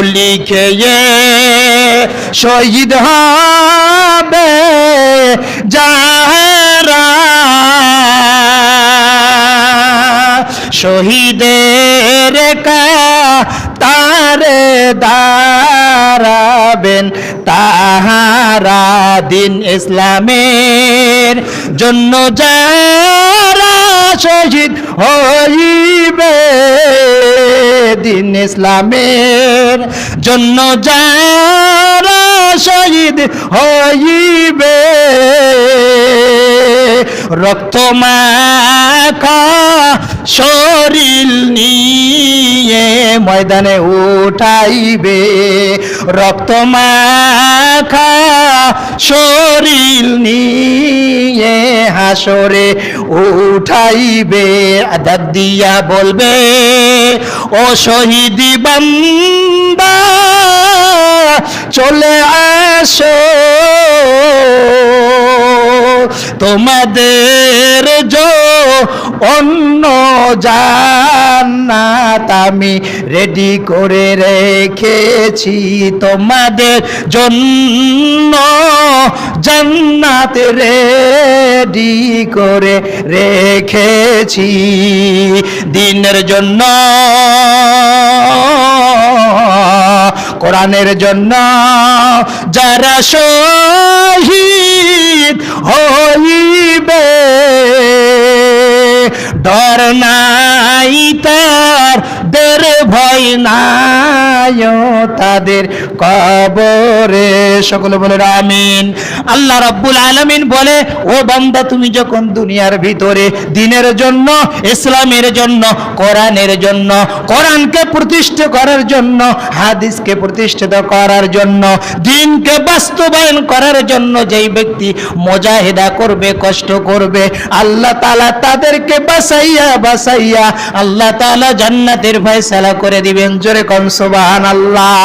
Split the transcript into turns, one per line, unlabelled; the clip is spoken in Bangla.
গুলি খেয়ে শহীদ হবে যারা শহীদের তারে দাঁড়াবেন তাহারা দিন ইসলামের জন্য যারা শহীদ হইবে দিন ইসলামের জন্য যারা শহীদ হইবে, রক্ত শরীর নিয়ে ময়দানে উঠাইবে, রক্ত মাখা শরীর নিয়ে হাসরে উঠাইবে আদাব দিয়া বলবে ও শহীদি বাম্বা চলে আসো। তোমাদের জো অন্য জান্নাত আমি রেডি করে রেখেছি তোমাদের জন্য। জান্নাত রেডি করে রেখেছি দিনের জন্য। কোরআনের জন্য যারা শহীদ হইবে ডর নাই তার দের ভয় নাই তাদের কবরে। সকলে বলে আমিন। আল্লাহ রাব্বুল আলামিন বলে, ও বান্দা, তুমি যখন দুনিয়ার ভিতরে দিনের জন্য, ইসলামের জন্য, কোরআনের জন্য, কোরআনকে প্রতিষ্ঠা করার জন্য, হাদিসকে প্রতিষ্ঠিত করার জন্য, দিনকে বাস্তবায়ন করার জন্য যেই ব্যক্তি মুজাহিদা করবে, কষ্ট করবে, আল্লাহ তাআলা তাদেরকে বাসাইয়া বাসাইয়া আল্লাহ তাআলা জান্নাতের ফয়সালা করে দিবেন। জোরে কম সুবহানাল্লাহ।